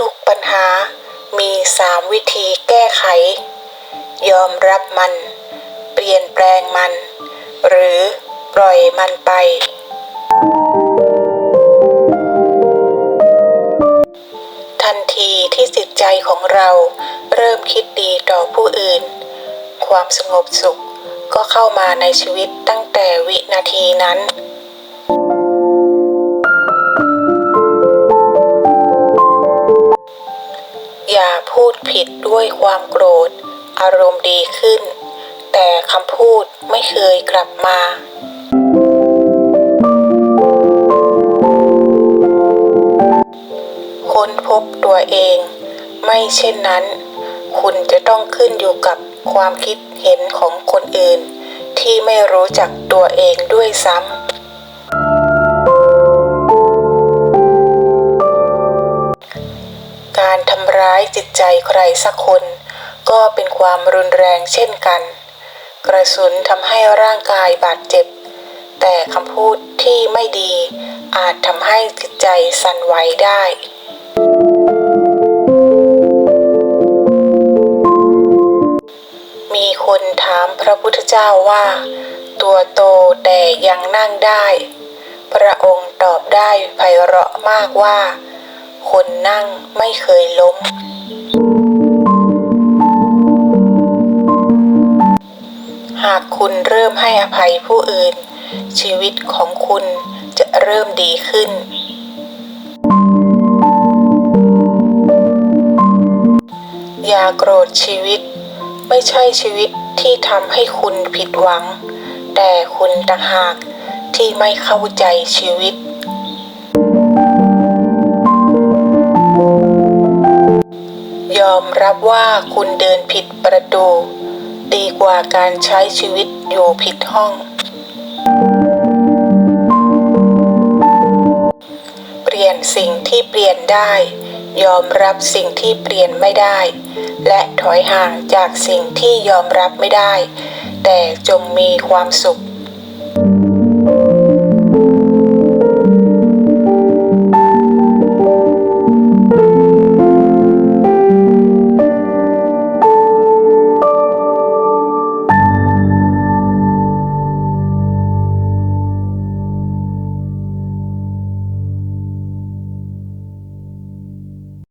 ทุกปัญหามีสามวิธีแก้ไข ยอมรับมัน เปลี่ยนแปลงมัน หรือปล่อยมันไป ทันทีที่จิตใจของเราเริ่มคิดดีต่อผู้อื่น ความสงบสุขก็เข้ามาในชีวิตตั้งแต่วินาทีนั้น อย่าพูดผิดด้วยความโกรธ อารมณ์ดีขึ้น แต่คำพูดไม่เคยกลับมา ค้นพบตัวเอง ไม่เช่นนั้น คุณจะต้องขึ้นอยู่กับความคิดเห็นของคนอื่น ที่ไม่รู้จักตัวเองด้วยซ้ำำร้ายจิตใจใครสักคน ก็เป็นความรุนแรงเช่นกัน กระสุนทำให้ร่างกายบาดเจ็บ แต่คำพูดที่ไม่ดีอาจทำให้จิตใจสั่นไหวได้มีคนถามพระพุทธเจ้าว่า ตัวโตแต่ยังนั่งได้ พระองค์ตอบได้ไพเราะมากว่า คนนั่งไม่เคยล้ม หากคุณเริ่มให้อภัยผู้อื่น ชีวิตของคุณจะเริ่มดีขึ้น อย่าโกรธชีวิต ไม่ใช่ชีวิตที่ทำให้คุณผิดหวัง แต่คุณต่างหากที่ไม่เข้าใจชีวิต ยอมรับว่าคุณเดินผิดประตู ดีกว่าการใช้ชีวิตอยู่ผิดห้อง เปลี่ยนสิ่งที่เปลี่ยนได้ ยอมรับสิ่งที่เปลี่ยนไม่ได้ และถอยห่างจากสิ่งที่ยอมรับไม่ได้ แต่จงมีความสุข